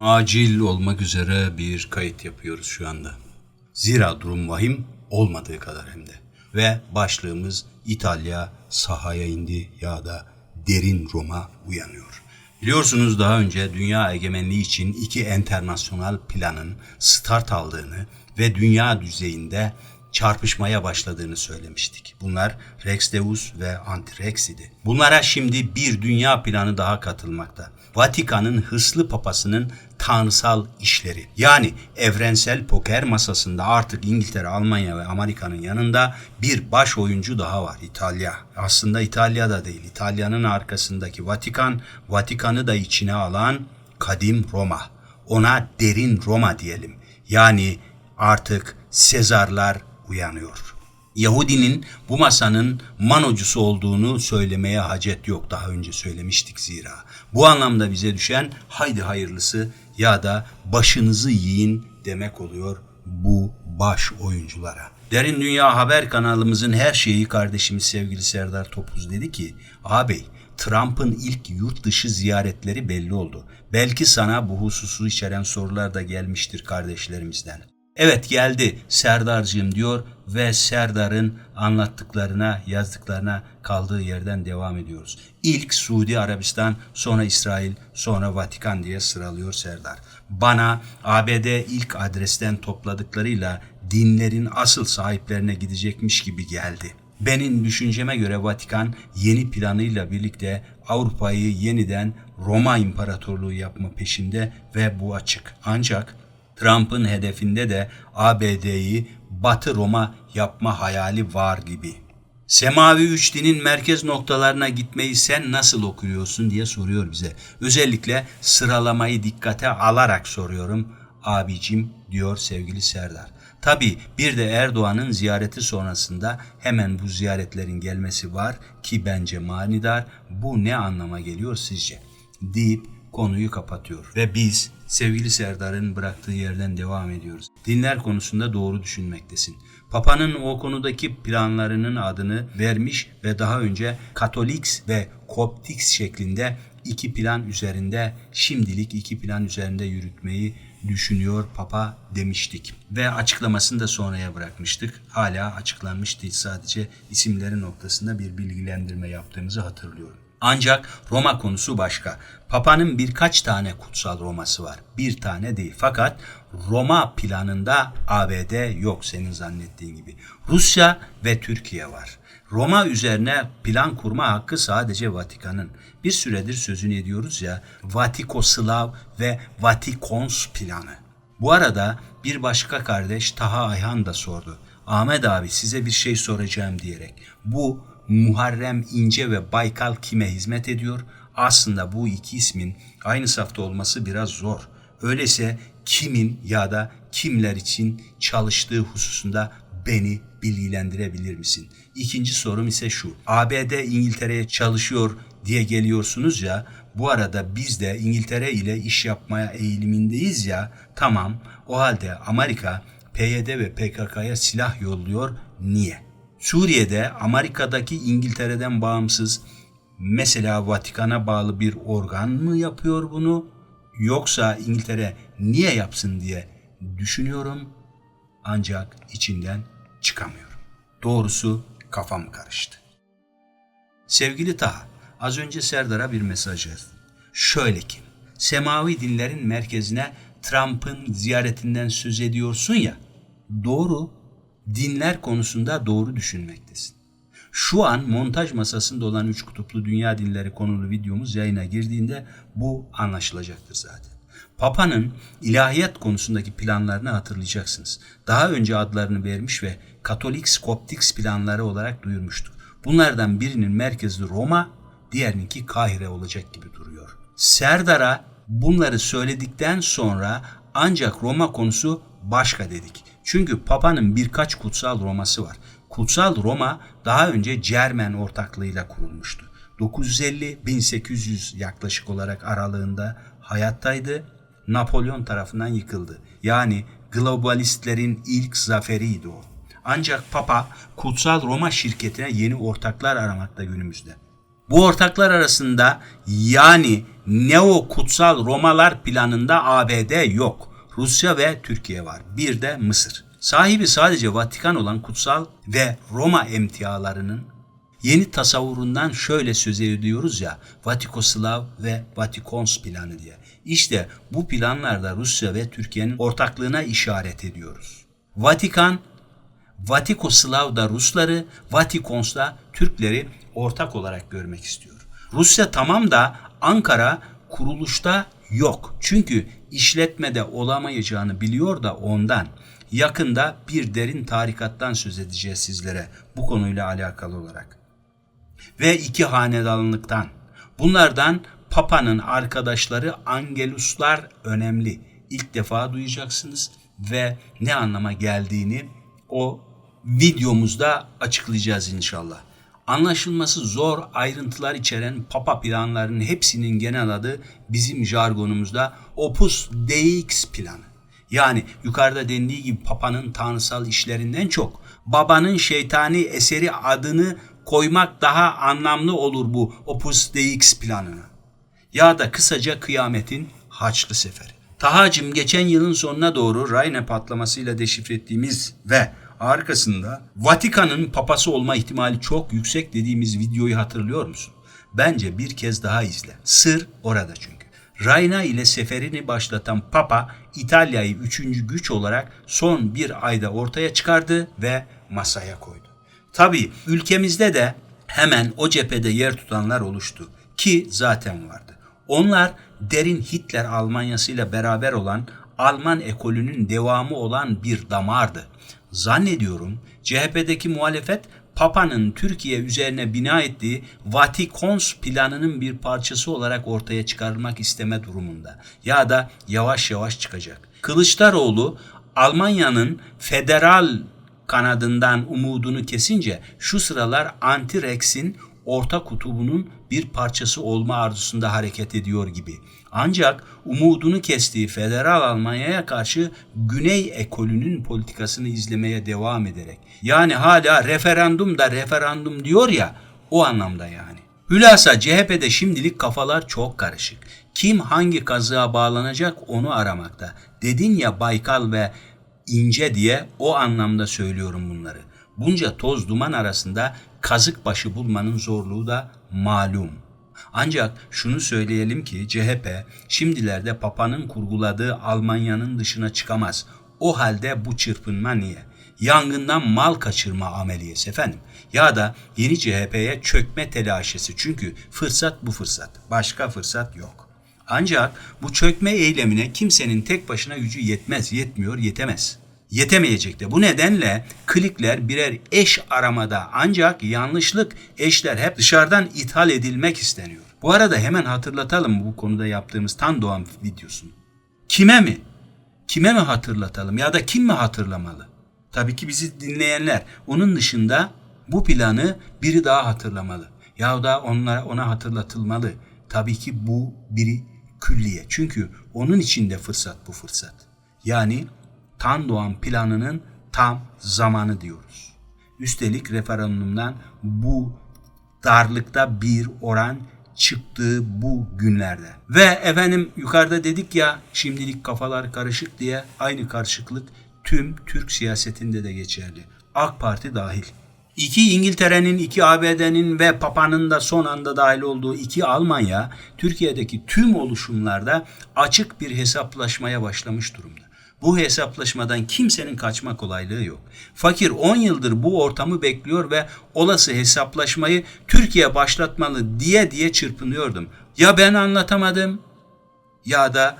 Acil olmak üzere bir kayıt yapıyoruz şu anda. Zira durum vahim olmadığı kadar hem de. Ve başlığımız İtalya sahaya indi ya da derin Roma uyanıyor. Biliyorsunuz daha önce dünya egemenliği için iki enternasyonal planın start aldığını ve dünya düzeyinde çarpışmaya başladığını söylemiştik. Bunlar Rex Deus ve Anti-Rex idi. Bunlara şimdi bir dünya planı daha katılmakta. Vatikan'ın hırslı papasının tanrısal işleri. Yani evrensel poker masasında artık İngiltere, Almanya ve Amerika'nın yanında bir baş oyuncu daha var. İtalya. Aslında İtalya da değil. İtalya'nın arkasındaki Vatikan, Vatikan'ı da içine alan kadim Roma. Ona derin Roma diyelim. Yani artık Sezarlar uyanıyor. Yahudinin bu masanın manocusu olduğunu söylemeye hacet yok. Daha önce söylemiştik zira. Bu anlamda bize düşen haydi hayırlısı ya da başınızı yiyin demek oluyor bu baş oyunculara. Derin Dünya Haber kanalımızın her şeyi kardeşimiz sevgili Serdar Topuz dedi ki ağabey Trump'ın ilk yurt dışı ziyaretleri belli oldu. Belki sana bu hususu içeren sorular da gelmiştir kardeşlerimizden. Evet geldi Serdar'cığım diyor ve Serdar'ın anlattıklarına, yazdıklarına kaldığı yerden devam ediyoruz. İlk Suudi Arabistan, sonra İsrail, sonra Vatikan diye sıralıyor Serdar. Bana ABD ilk adresten topladıklarıyla dinlerin asıl sahiplerine gidecekmiş gibi geldi. Benim düşünceme göre Vatikan yeni planıyla birlikte Avrupa'yı yeniden Roma İmparatorluğu yapma peşinde ve bu açık. Ancak Trump'ın hedefinde de ABD'yi Batı Roma yapma hayali var gibi. Semavi üç dinin merkez noktalarına gitmeyi sen nasıl okuyorsun diye soruyor bize. Özellikle sıralamayı dikkate alarak soruyorum abicim diyor sevgili Serdar. Tabi bir de Erdoğan'ın ziyareti sonrasında hemen bu ziyaretlerin gelmesi var ki bence manidar. Bu ne anlama geliyor sizce? deyip konuyu kapatıyor. Ve biz sevgili Serdar'ın bıraktığı yerden devam ediyoruz. Dinler konusunda doğru düşünmektesin. Papa'nın o konudaki planlarının adını vermiş ve daha önce Katoliks ve Koptiks şeklinde iki plan üzerinde şimdilik iki plan üzerinde yürütmeyi düşünüyor Papa demiştik. Ve açıklamasını da sonraya bırakmıştık. Hala açıklanmış değil sadece isimleri noktasında bir bilgilendirme yaptığımızı hatırlıyorum. Ancak Roma konusu başka. Papa'nın birkaç tane kutsal Roma'sı var. Bir tane değil. Fakat Roma planında ABD yok senin zannettiğin gibi. Rusya ve Türkiye var. Roma üzerine plan kurma hakkı sadece Vatikan'ın. Bir süredir sözünü ediyoruz ya Vatikoslav ve Vatikons planı. Bu arada bir başka kardeş Taha Ayhan da sordu. Ahmet abi size bir şey soracağım diyerek. Bu Muharrem İnce ve Baykal kime hizmet ediyor? Aslında bu iki ismin aynı safta olması biraz zor. Öyleyse kimin ya da kimler için çalıştığı hususunda beni bilgilendirebilir misin? İkinci sorum ise şu. ABD İngiltere'ye çalışıyor diye geliyorsunuz ya bu arada biz de İngiltere ile iş yapmaya eğilimindeyiz ya tamam o halde Amerika PYD ve PKK'ya silah yolluyor niye? Suriye'de Amerika'daki İngiltere'den bağımsız mesela Vatikan'a bağlı bir organ mı yapıyor bunu yoksa İngiltere niye yapsın diye düşünüyorum ancak içinden çıkamıyorum. Doğrusu kafam karıştı. Sevgili Taha, az önce Serdar'a bir mesaj yazdım. Şöyle ki, semavi dinlerin merkezine Trump'ın ziyaretinden söz ediyorsun ya, doğru dinler konusunda doğru düşünmektesin. Şu an montaj masasında olan üç kutuplu dünya dinleri konulu videomuz yayına girdiğinde bu anlaşılacaktır zaten. Papa'nın ilahiyat konusundaki planlarını hatırlayacaksınız. Daha önce adlarını vermiş ve Katolik Skoptiks planları olarak duyurmuştuk. Bunlardan birinin merkezi Roma, diğerininki Kahire olacak gibi duruyor. Serdar'a bunları söyledikten sonra ancak Roma konusu başka dedik. Çünkü Papa'nın birkaç kutsal Roma'sı var. Kutsal Roma daha önce Cermen ortaklığıyla kurulmuştu. 950-1800 yaklaşık olarak aralığında hayattaydı. Napolyon tarafından yıkıldı. Yani globalistlerin ilk zaferiydi o. Ancak Papa Kutsal Roma şirketine yeni ortaklar aramakta günümüzde. Bu ortaklar arasında yani Neo Kutsal Romalar planında ABD yok. Rusya ve Türkiye var. Bir de Mısır. Sahibi sadece Vatikan olan kutsal ve Roma emtialarının yeni tasavvurundan şöyle söz ediyoruz ya Vatikoslav ve Vatikons planı diye. İşte bu planlarda Rusya ve Türkiye'nin ortaklığına işaret ediyoruz. Vatikan, Vatikoslav da Rusları, Vatikons da Türkleri ortak olarak görmek istiyor. Rusya tamam da Ankara kuruluşta yok. Çünkü işletmede olamayacağını biliyor da ondan. Yakında bir derin tarikattan söz edeceğiz sizlere bu konuyla alakalı olarak. Ve iki hanedanlıktan. Bunlardan Papa'nın arkadaşları Angeluslar önemli. İlk defa duyacaksınız ve ne anlama geldiğini o videomuzda açıklayacağız inşallah. Anlaşılması zor ayrıntılar içeren Papa planlarının hepsinin genel adı bizim jargonumuzda Opus Deix planı. Yani yukarıda dendiği gibi Papa'nın tanrısal işlerinden çok babanın şeytani eseri adını koymak daha anlamlı olur bu Opus Deix planına. Ya da kısaca kıyametin Haçlı Seferi. Tahacım geçen yılın sonuna doğru Rayne patlamasıyla deşifre ettiğimiz ve arkasında Vatikan'ın papası olma ihtimali çok yüksek dediğimiz videoyu hatırlıyor musun? Bence bir kez daha izle. Sır orada çünkü. Rayna ile seferini başlatan Papa İtalya'yı üçüncü güç olarak son bir ayda ortaya çıkardı ve masaya koydu. Tabii ülkemizde de hemen o cephede yer tutanlar oluştu ki zaten vardı. Onlar derin Hitler Almanyası ile beraber olan Alman ekolünün devamı olan bir damardı. Zannediyorum CHP'deki muhalefet Papa'nın Türkiye üzerine bina ettiği Vatikons planının bir parçası olarak ortaya çıkarılmak isteme durumunda. Ya da yavaş yavaş çıkacak. Kılıçdaroğlu Almanya'nın federal kanadından umudunu kesince şu sıralar Anti-Rex'in orta kutubunun bir parçası olma arzusunda hareket ediyor gibi. Ancak umudunu kestiği federal Almanya'ya karşı Güney ekolünün politikasını izlemeye devam ederek. Yani hala referandum da referandum diyor ya o anlamda yani. Hülasa CHP'de şimdilik kafalar çok karışık. Kim hangi kazığa bağlanacak onu aramakta. Dedin ya Baykal ve ince diye o anlamda söylüyorum bunları. Bunca toz duman arasında kazık başı bulmanın zorluğu da malum. Ancak şunu söyleyelim ki CHP şimdilerde Papa'nın kurguladığı Almanya'nın dışına çıkamaz. O halde bu çırpınma niye? Yangından mal kaçırma ameliyesi efendim. Ya da yeni CHP'ye çökme telaşesi çünkü fırsat bu fırsat. Başka fırsat yok. Ancak bu çökme eylemine kimsenin tek başına gücü yetmez, yetmiyor, yetemez yetemeyecek de. Bu nedenle klikler birer eş aramada ancak yanlışlık eşler hep dışarıdan ithal edilmek isteniyor. Bu arada hemen hatırlatalım bu konuda yaptığımız Tan Doğan videosunu. Kime mi? Kime mi hatırlatalım ya da kim mi hatırlamalı? Tabii ki bizi dinleyenler. Onun dışında bu planı biri daha hatırlamalı. Ya da onlara ona hatırlatılmalı. Tabii ki bu biri külliye. Çünkü onun için de fırsat bu fırsat. Yani Tan Doğan planının tam zamanı diyoruz. Üstelik referandumdan bu darlıkta bir oran çıktığı bu günlerde. Ve efendim yukarıda dedik ya şimdilik kafalar karışık diye aynı karışıklık tüm Türk siyasetinde de geçerli. AK Parti dahil. İki İngiltere'nin, iki ABD'nin ve Papa'nın da son anda dahil olduğu iki Almanya, Türkiye'deki tüm oluşumlarda açık bir hesaplaşmaya başlamış durumda. Bu hesaplaşmadan kimsenin kaçma kolaylığı yok. Fakir 10 yıldır bu ortamı bekliyor ve olası hesaplaşmayı Türkiye başlatmalı diye diye çırpınıyordum. Ya ben anlatamadım ya da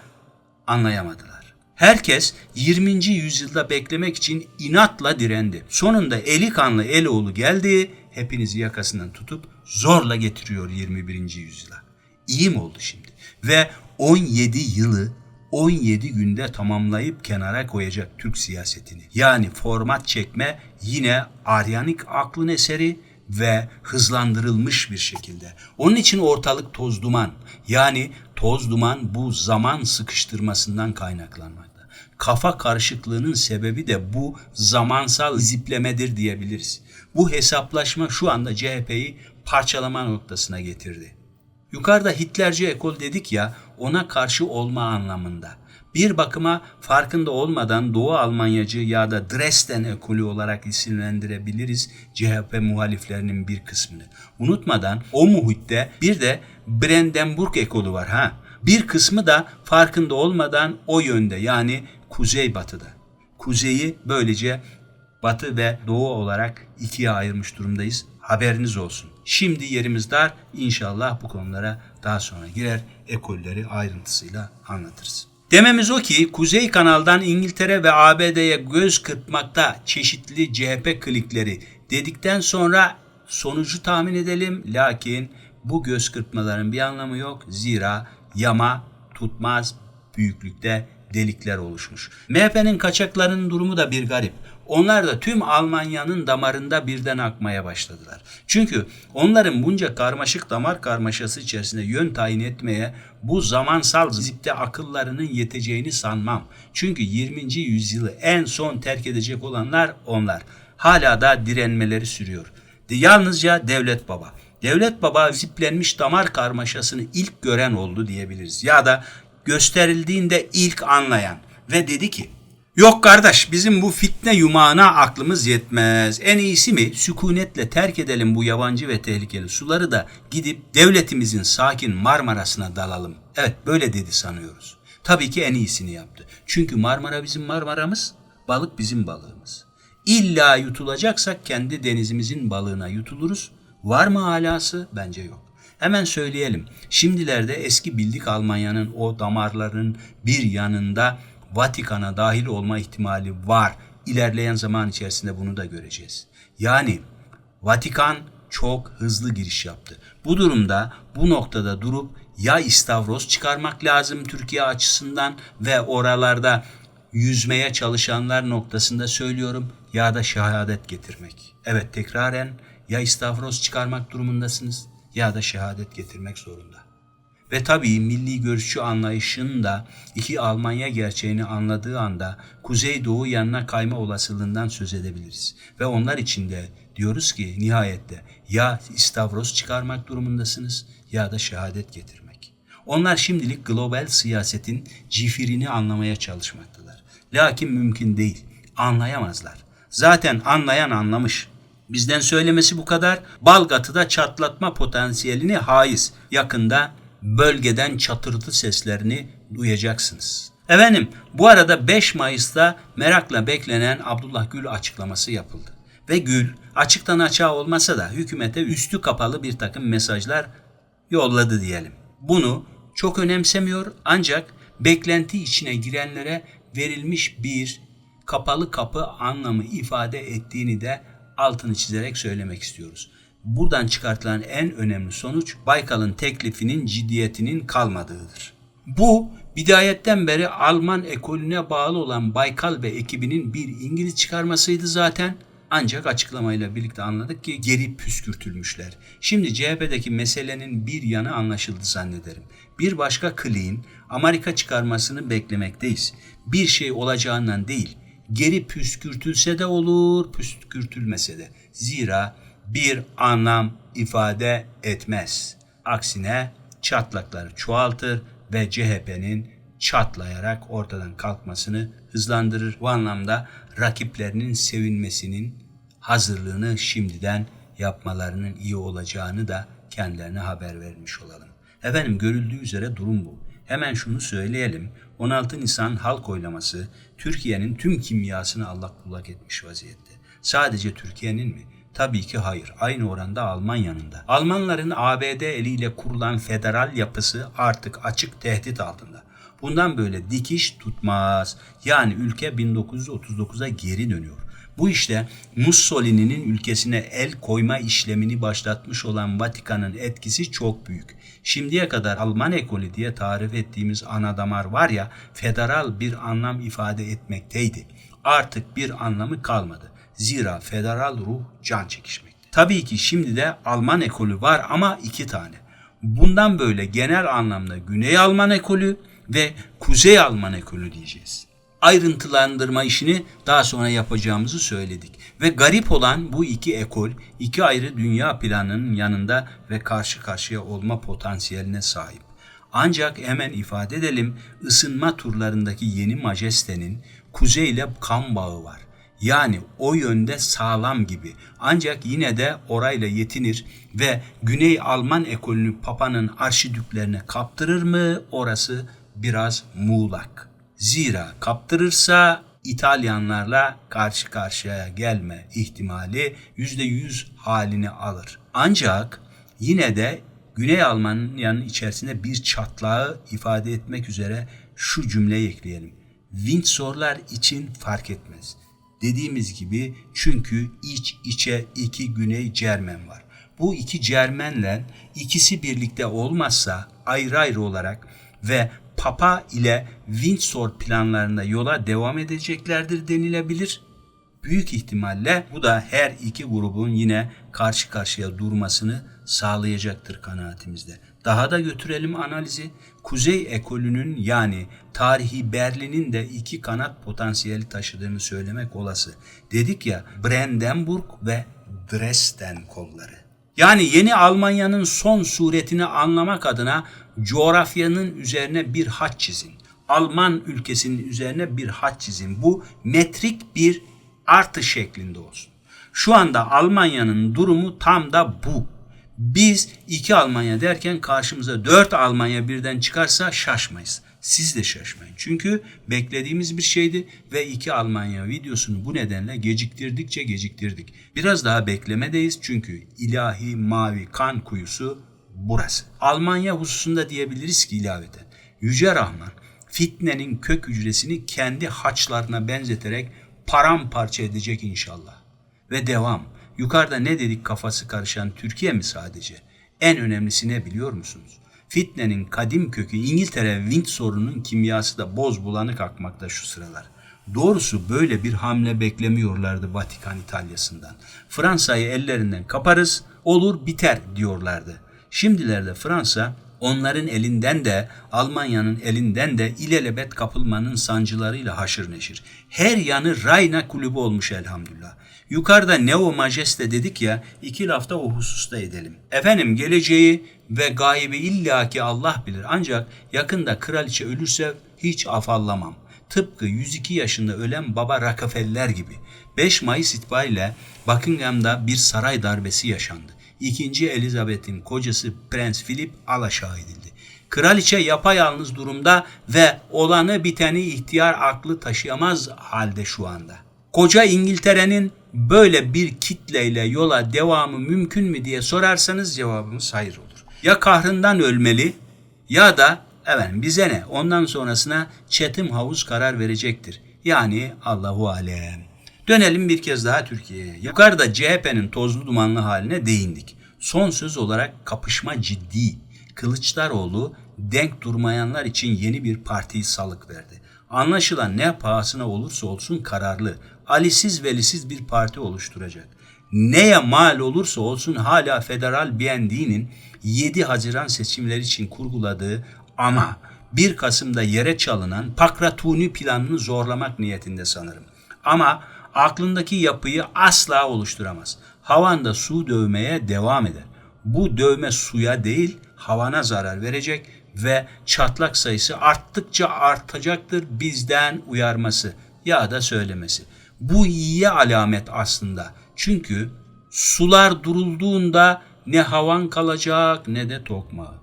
anlayamadılar. Herkes 20. yüzyılda beklemek için inatla direndi. Sonunda eli kanlı Eloğlu geldi, hepinizi yakasından tutup zorla getiriyor 21. yüzyıla. İyi mi oldu şimdi? Ve 17 yılı 17 günde tamamlayıp kenara koyacak Türk siyasetini. Yani format çekme yine Aryanik aklın eseri ve hızlandırılmış bir şekilde. Onun için ortalık toz duman. Yani toz duman bu zaman sıkıştırmasından kaynaklanmakta. Kafa karışıklığının sebebi de bu zamansal ziplemedir diyebiliriz. Bu hesaplaşma şu anda CHP'yi parçalama noktasına getirdi. Yukarıda Hitlerci ekol dedik ya ona karşı olma anlamında. Bir bakıma farkında olmadan Doğu Almanyacı ya da Dresden ekolü olarak isimlendirebiliriz CHP muhaliflerinin bir kısmını. Unutmadan o muhitte bir de Brandenburg ekolü var ha. Bir kısmı da farkında olmadan o yönde yani kuzeybatıda. Kuzeyi böylece batı ve doğu olarak ikiye ayırmış durumdayız. Haberiniz olsun. Şimdi yerimiz dar. İnşallah bu konulara daha sonra girer. Ekolleri ayrıntısıyla anlatırız. Dememiz o ki Kuzey Kanal'dan İngiltere ve ABD'ye göz kırpmakta çeşitli CHP klikleri dedikten sonra sonucu tahmin edelim. Lakin bu göz kırpmaların bir anlamı yok. Zira yama tutmaz büyüklükte delikler oluşmuş. MHP'nin kaçaklarının durumu da bir garip. Onlar da tüm Almanya'nın damarında birden akmaya başladılar. Çünkü onların bunca karmaşık damar karmaşası içerisinde yön tayin etmeye bu zamansal zipte akıllarının yeteceğini sanmam. Çünkü 20. yüzyılı en son terk edecek olanlar onlar. Hala da direnmeleri sürüyor. Yalnızca devlet baba. Devlet baba ziplenmiş damar karmaşasını ilk gören oldu diyebiliriz. Ya da gösterildiğinde ilk anlayan ve dedi ki Yok kardeş bizim bu fitne yumağına aklımız yetmez. En iyisi mi sükunetle terk edelim bu yabancı ve tehlikeli suları da gidip devletimizin sakin Marmara'sına dalalım. Evet böyle dedi sanıyoruz. Tabii ki en iyisini yaptı. Çünkü Marmara bizim Marmara'mız, balık bizim balığımız. İlla yutulacaksak kendi denizimizin balığına yutuluruz. Var mı alası? Bence yok. Hemen söyleyelim. Şimdilerde eski bildik Almanya'nın o damarların bir yanında Vatikan'a dahil olma ihtimali var. İlerleyen zaman içerisinde bunu da göreceğiz. Yani Vatikan çok hızlı giriş yaptı. Bu durumda bu noktada durup ya istavroz çıkarmak lazım Türkiye açısından ve oralarda yüzmeye çalışanlar noktasında söylüyorum ya da şehadet getirmek. Evet tekraren ya istavroz çıkarmak durumundasınız ya da şehadet getirmek zorunda. Ve tabii milli görüşçü anlayışın da iki Almanya gerçeğini anladığı anda Kuzeydoğu yanına kayma olasılığından söz edebiliriz. Ve onlar için de diyoruz ki nihayette ya istavroz çıkarmak durumundasınız ya da şehadet getirmek. Onlar şimdilik global siyasetin cifirini anlamaya çalışmaktalar. Lakin mümkün değil. Anlayamazlar. Zaten anlayan anlamış. Bizden söylemesi bu kadar. Balgat'ı çatlatma potansiyelini haiz. Yakında bölgeden çatırtı seslerini duyacaksınız. Efendim bu arada 5 Mayıs'ta merakla beklenen Abdullah Gül açıklaması yapıldı. Ve Gül açıktan açığa olmasa da hükümete üstü kapalı bir takım mesajlar yolladı diyelim. Bunu çok önemsemiyor ancak beklenti içine girenlere verilmiş bir kapalı kapı anlamı ifade ettiğini de altını çizerek söylemek istiyoruz. Buradan çıkartılan en önemli sonuç Baykal'ın teklifinin ciddiyetinin kalmadığıdır. Bu bidayetten beri Alman ekolüne bağlı olan Baykal ve ekibinin bir İngiliz çıkarmasıydı zaten. Ancak açıklamayla birlikte anladık ki geri püskürtülmüşler. Şimdi CHP'deki meselenin bir yanı anlaşıldı zannederim. Bir başka kliğin Amerika çıkarmasını beklemekteyiz. Bir şey olacağından değil, geri püskürtülse de olur, püskürtülmese de. Zira bir anlam ifade etmez. Aksine çatlakları çoğaltır ve CHP'nin çatlayarak ortadan kalkmasını hızlandırır. Bu anlamda rakiplerinin sevinmesinin hazırlığını şimdiden yapmalarının iyi olacağını da kendilerine haber vermiş olalım. Efendim görüldüğü üzere durum bu. Hemen şunu söyleyelim. 16 Nisan halk oylaması Türkiye'nin tüm kimyasını allak bullak etmiş vaziyette. Sadece Türkiye'nin mi? Tabii ki hayır. Aynı oranda Almanya'nın da. Almanların ABD eliyle kurulan federal yapısı artık açık tehdit altında. Bundan böyle dikiş tutmaz. Yani ülke 1939'a geri dönüyor. Bu işte Mussolini'nin ülkesine el koyma işlemini başlatmış olan Vatikan'ın etkisi çok büyük. Şimdiye kadar Alman ekolü diye tarif ettiğimiz ana damar var ya federal bir anlam ifade etmekteydi. Artık bir anlamı kalmadı. Zira federal ruh can çekişmekte. Tabii ki şimdi de Alman ekolü var ama iki tane. Bundan böyle genel anlamda Güney Alman ekolü ve Kuzey Alman ekolü diyeceğiz. ayrıntılandırma işini daha sonra yapacağımızı söyledik. Ve garip olan bu iki ekol iki ayrı dünya planının yanında ve karşı karşıya olma potansiyeline sahip. Ancak hemen ifade edelim ısınma turlarındaki yeni majestenin kuzeyle kan bağı var. Yani o yönde sağlam gibi. Ancak yine de orayla yetinir ve Güney Alman ekolünü Papa'nın arşidüklerine kaptırır mı? Orası biraz muğlak. Zira kaptırırsa İtalyanlarla karşı karşıya gelme ihtimali %100 halini alır. Ancak yine de Güney Almanya'nın içerisinde bir çatlağı ifade etmek üzere şu cümleyi ekleyelim. Windsorlar için fark etmez. Dediğimiz gibi çünkü iç içe iki Güney Cermen var. Bu iki Cermenle ikisi birlikte olmazsa ayrı ayrı olarak ve Papa ile Windsor planlarında yola devam edeceklerdir denilebilir. Büyük ihtimalle bu da her iki grubun yine karşı karşıya durmasını sağlayacaktır kanaatimizde. Daha da götürelim analizi. Kuzey ekolünün yani tarihi Berlin'in de iki kanat potansiyeli taşıdığını söylemek olası. Dedik ya Brandenburg ve Dresden kolları. Yani yeni Almanya'nın son suretini anlamak adına coğrafyanın üzerine bir hat çizin. Alman ülkesinin üzerine bir hat çizin. Bu metrik bir artı şeklinde olsun. Şu anda Almanya'nın durumu tam da bu. Biz iki Almanya derken karşımıza dört Almanya birden çıkarsa şaşmayız. Siz de şaşmayın. Çünkü beklediğimiz bir şeydi ve iki Almanya videosunu bu nedenle geciktirdikçe geciktirdik. Biraz daha beklemedeyiz çünkü ilahi mavi kan kuyusu burası. Almanya hususunda diyebiliriz ki ilaveten Yüce Rahman fitnenin kök hücresini kendi haçlarına benzeterek paramparça edecek inşallah. Ve devam. Yukarıda ne dedik kafası karışan Türkiye mi sadece? En önemlisi ne biliyor musunuz? Fitnenin kadim kökü İngiltere Windsor'unun kimyası da boz bulanık akmakta şu sıralar. Doğrusu böyle bir hamle beklemiyorlardı Vatikan İtalya'sından. Fransa'yı ellerinden kaparız, olur biter diyorlardı. Şimdilerde Fransa onların elinden de Almanya'nın elinden de ilelebet kapılmanın sancılarıyla haşır neşir. Her yanı Rayna kulübü olmuş elhamdülillah. Yukarıda Neo Majeste dedik ya iki lafta o hususta edelim. Efendim geleceği ve gaybi illaki Allah bilir ancak yakında kraliçe ölürse hiç afallamam. Tıpkı 102 yaşında ölen baba Rockefeller gibi. 5 Mayıs itibariyle Buckingham'da bir saray darbesi yaşandı. İkinci Elizabeth'in kocası Prens Philip alaşağı edildi. Kraliçe yapayalnız durumda ve olanı biteni ihtiyar aklı taşıyamaz halde şu anda. Koca İngiltere'nin böyle bir kitleyle yola devamı mümkün mü diye sorarsanız cevabımız hayır olur. Ya kahrından ölmeli ya da efendim bize ne ondan sonrasına çetim havuz karar verecektir. Yani Allahu Alem. Dönelim bir kez daha Türkiye'ye. Yukarıda CHP'nin tozlu dumanlı haline değindik. Son söz olarak kapışma ciddi. Kılıçdaroğlu denk durmayanlar için yeni bir partiyi salık verdi. Anlaşılan ne pahasına olursa olsun kararlı, alisiz velisiz bir parti oluşturacak. Neye mal olursa olsun hala Federal BND'nin 7 Haziran seçimleri için kurguladığı ama 1 Kasım'da yere çalınan Pakratuni planını zorlamak niyetinde sanırım. Ama aklındaki yapıyı asla oluşturamaz. Havanda su dövmeye devam eder. Bu dövme suya değil havana zarar verecek ve çatlak sayısı arttıkça artacaktır bizden uyarması ya da söylemesi. Bu iyiye alamet aslında. Çünkü sular durulduğunda ne havan kalacak ne de tokmağı.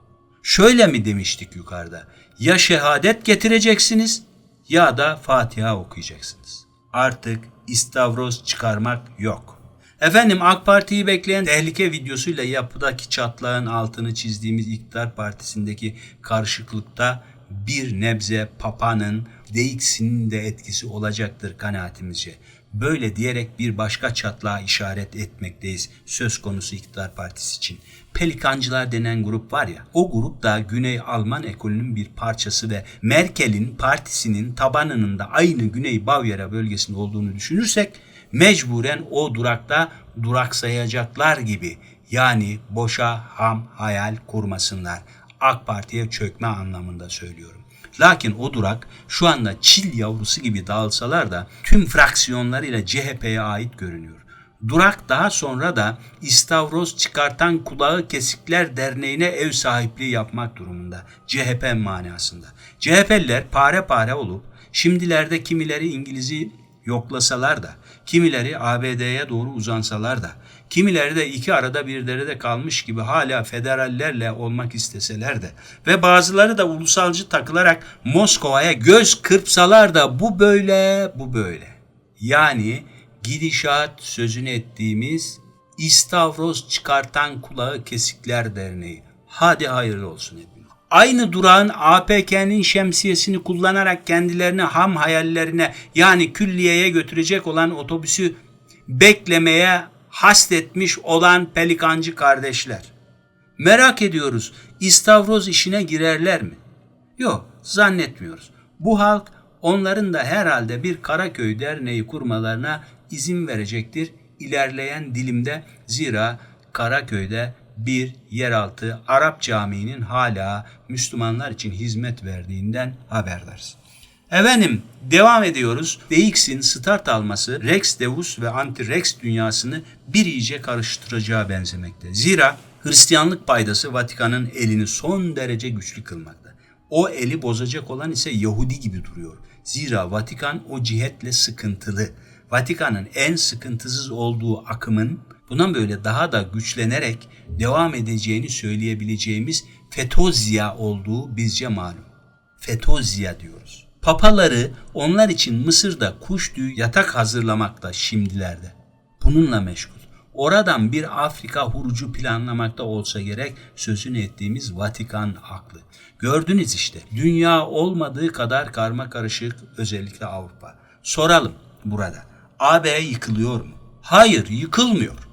Şöyle mi demiştik yukarıda? Ya şehadet getireceksiniz ya da Fatiha okuyacaksınız. Artık istavroz çıkarmak yok. Efendim AK Parti'yi bekleyen tehlike videosuyla yapıdaki çatlağın altını çizdiğimiz iktidar partisindeki karışıklıkta bir nebze papanın DX'inin de etkisi olacaktır kanaatimizce. Böyle diyerek bir başka çatlağa işaret etmekteyiz söz konusu iktidar partisi için. Pelikancılar denen grup var ya, o grup da Güney Alman ekolünün bir parçası ve Merkel'in partisinin tabanının da aynı Güney Bavyera bölgesinde olduğunu düşünürsek mecburen o durakta duraksayacaklar gibi yani boşa ham hayal kurmasınlar. AK Parti'ye çökme anlamında söylüyorum. Lakin o durak şu anda çil yavrusu gibi dağılsalar da tüm fraksiyonlarıyla CHP'ye ait görünüyor. Durak daha sonra da İstavroz çıkartan kulağı kesikler derneğine ev sahipliği yapmak durumunda. CHP manasında. CHP'liler pare pare olup şimdilerde kimileri İngiliz'i yoklasalar da, kimileri ABD'ye doğru uzansalar da, kimileri de iki arada bir derede kalmış gibi hala federallerle olmak isteseler de ve bazıları da ulusalcı takılarak Moskova'ya göz kırpsalar da bu böyle, bu böyle. Yani gidişat sözünü ettiğimiz İstavroz çıkartan kulağı kesikler derneği. Hadi hayırlı olsun hepiniz. Aynı durağın APK'nin şemsiyesini kullanarak kendilerini ham hayallerine yani külliyeye götürecek olan otobüsü beklemeye hastetmiş olan pelikancı kardeşler. Merak ediyoruz İstavroz işine girerler mi? Yok zannetmiyoruz. Bu halk onların da herhalde bir Karaköy derneği kurmalarına izin verecektir ilerleyen dilimde zira Karaköy'de bir yeraltı Arap Camii'nin hala Müslümanlar için hizmet verdiğinden haberdarız. Efendim devam ediyoruz. DX'in start alması Rex Deus ve Anti-Rex dünyasını bir iyice karıştıracağı benzemekte. Zira Hristiyanlık paydası Vatikan'ın elini son derece güçlü kılmakta. O eli bozacak olan ise Yahudi gibi duruyor. Zira Vatikan o cihetle sıkıntılı. Vatikan'ın en sıkıntısız olduğu akımın bundan böyle daha da güçlenerek devam edeceğini söyleyebileceğimiz Fetozya olduğu bizce malum. Fetozya diyoruz. Papaları onlar için Mısır'da kuş tüyü yatak hazırlamakta şimdilerde. Bununla meşgul. Oradan bir Afrika hurucu planlamakta olsa gerek sözünü ettiğimiz Vatikan haklı. Gördünüz işte dünya olmadığı kadar karma karışık özellikle Avrupa. Soralım burada. AB yıkılıyor mu? Hayır yıkılmıyor.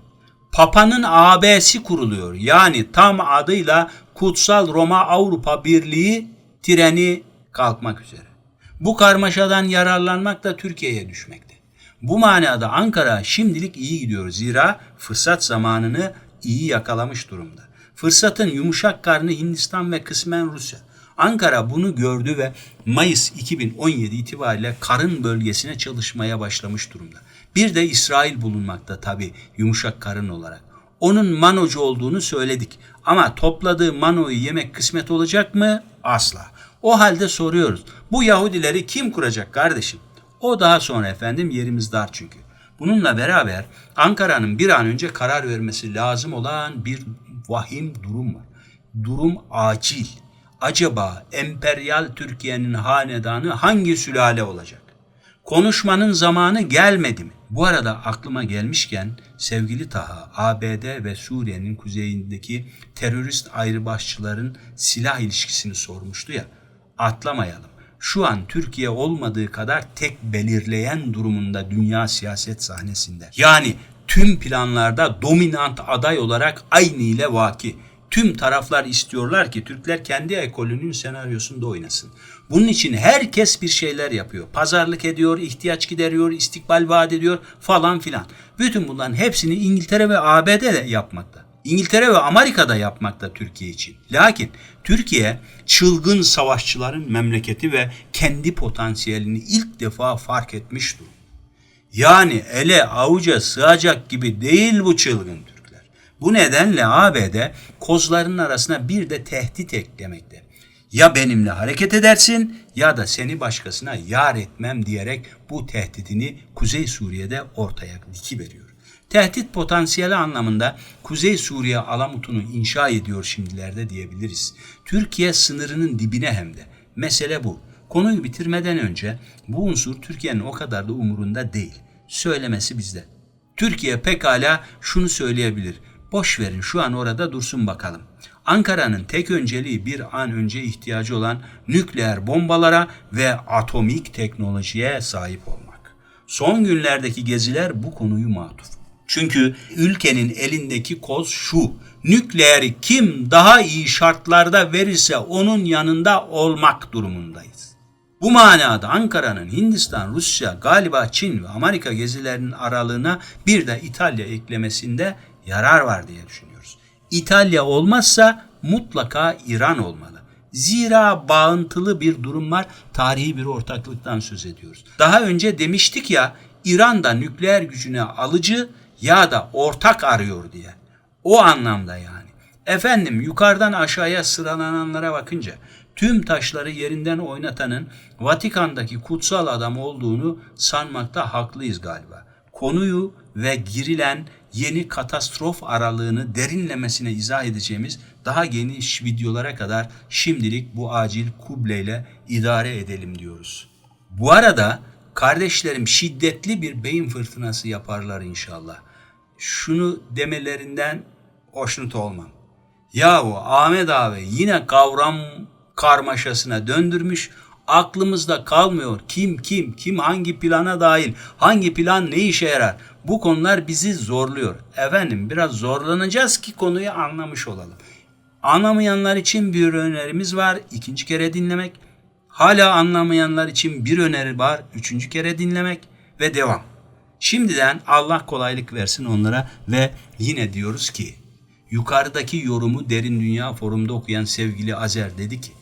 Papa'nın AB'si kuruluyor. Yani tam adıyla Kutsal Roma Avrupa Birliği treni kalkmak üzere. Bu karmaşadan yararlanmak da Türkiye'ye düşmekte. Bu manada Ankara şimdilik iyi gidiyor. Zira fırsat zamanını iyi yakalamış durumda. Fırsatın yumuşak karnı Hindistan ve kısmen Rusya. Ankara bunu gördü ve Mayıs 2017 itibariyle karın bölgesine çalışmaya başlamış durumda. Bir de İsrail bulunmakta tabi yumuşak karın olarak. Onun manocu olduğunu söyledik. Ama topladığı manoyu yemek kısmet olacak mı? Asla. O halde soruyoruz. Bu Yahudileri kim kuracak kardeşim? O daha sonra efendim yerimiz dar çünkü. Bununla beraber Ankara'nın bir an önce karar vermesi lazım olan bir vahim durum var. Durum acil. Acaba emperyal Türkiye'nin hanedanı hangi sülale olacak? Konuşmanın zamanı gelmedi mi? Bu arada aklıma gelmişken sevgili Taha, ABD ve Suriye'nin kuzeyindeki terörist ayrıbaşçıların silah ilişkisini sormuştu ya. Atlamayalım. Şu an Türkiye olmadığı kadar tek belirleyen durumunda dünya siyaset sahnesinde. Yani tüm planlarda dominant aday olarak aynı ile vaki. Tüm taraflar istiyorlar ki Türkler kendi ekolünün senaryosunda oynasın. Bunun için herkes bir şeyler yapıyor. Pazarlık ediyor, ihtiyaç gideriyor, istikbal vaat ediyor falan filan. Bütün bunların hepsini İngiltere ve ABD de yapmakta. İngiltere ve Amerika da yapmakta Türkiye için. Lakin Türkiye çılgın savaşçıların memleketi ve kendi potansiyelini ilk defa fark etmiş. Yani ele avuca sığacak gibi değil bu çılgın Türkler. Bu nedenle ABD kozlarının arasına bir de tehdit eklemekte. Ya benimle hareket edersin ya da seni başkasına yar etmem diyerek bu tehditini Kuzey Suriye'de ortaya dikiveriyor. Tehdit potansiyeli anlamında Kuzey Suriye alamutunu inşa ediyor şimdilerde diyebiliriz. Türkiye sınırının dibine hem de. Mesele bu. Konuyu bitirmeden önce bu unsur Türkiye'nin o kadar da umurunda değil. Söylemesi bizde. Türkiye pekala şunu söyleyebilir. Boş verin şu an orada dursun bakalım. Ankara'nın tek önceliği bir an önce ihtiyacı olan nükleer bombalara ve atomik teknolojiye sahip olmak. Son günlerdeki geziler bu konuyu matuf. Çünkü ülkenin elindeki koz şu. Nükleeri kim daha iyi şartlarda verirse onun yanında olmak durumundayız. Bu manada Ankara'nın Hindistan, Rusya, galiba Çin ve Amerika gezilerinin aralığına bir de İtalya eklemesinde yarar var diye düşünüyoruz. İtalya olmazsa mutlaka İran olmalı. Zira bağıntılı bir durum var. Tarihi bir ortaklıktan söz ediyoruz. Daha önce demiştik ya İran da nükleer gücüne alıcı ya da ortak arıyor diye. O anlamda yani. Efendim yukarıdan aşağıya sıralananlara bakınca tüm taşları yerinden oynatanın Vatikan'daki kutsal adam olduğunu sanmakta haklıyız galiba. Konuyu ve girilen yeni katastrof aralığını derinlemesine izah edeceğimiz daha geniş videolara kadar şimdilik bu acil kubleyle idare edelim diyoruz. Bu arada kardeşlerim şiddetli bir beyin fırtınası yaparlar inşallah. Şunu demelerinden hoşnut olmam. Yahu Ahmet abi yine kavram karmaşasına döndürmüş. Aklımızda kalmıyor. Kim kim, kim hangi plana dahil, hangi plan ne işe yarar? Bu konular bizi zorluyor. Efendim biraz zorlanacağız ki konuyu anlamış olalım. Anlamayanlar için bir önerimiz var. İkinci kere dinlemek. Hala anlamayanlar için bir öneri var. Üçüncü kere dinlemek ve devam. Şimdiden Allah kolaylık versin onlara ve yine diyoruz ki yukarıdaki yorumu Derin Dünya Forum'da okuyan sevgili Azer dedi ki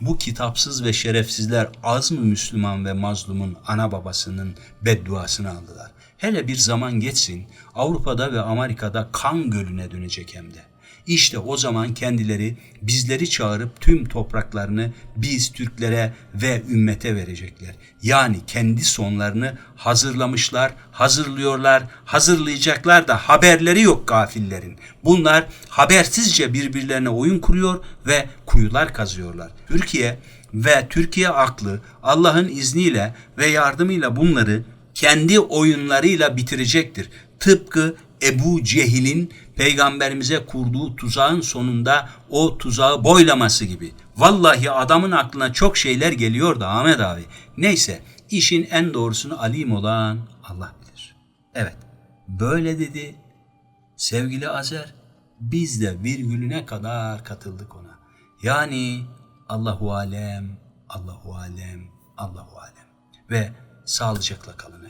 bu kitapsız ve şerefsizler az mı Müslüman ve mazlumun ana babasının bedduasını aldılar. Hele bir zaman geçsin Avrupa'da ve Amerika'da kan gölüne dönecek hem de. İşte o zaman kendileri bizleri çağırıp tüm topraklarını biz Türklere ve ümmete verecekler. Yani kendi sonlarını hazırlamışlar, hazırlıyorlar, hazırlayacaklar da haberleri yok gafillerin. Bunlar habersizce birbirlerine oyun kuruyor ve kuyular kazıyorlar. Türkiye ve Türkiye aklı Allah'ın izniyle ve yardımıyla bunları kendi oyunlarıyla bitirecektir. Tıpkı Ebu Cehil'in peygamberimize kurduğu tuzağın sonunda o tuzağı boylaması gibi. Vallahi adamın aklına çok şeyler geliyor da Ahmet abi. Neyse işin en doğrusunu alim olan Allah bilir. Evet böyle dedi sevgili Azer biz de virgülüne kadar katıldık ona. Yani Allahu alem, Allahu alem, Allahu alem ve sağlıcakla kalın.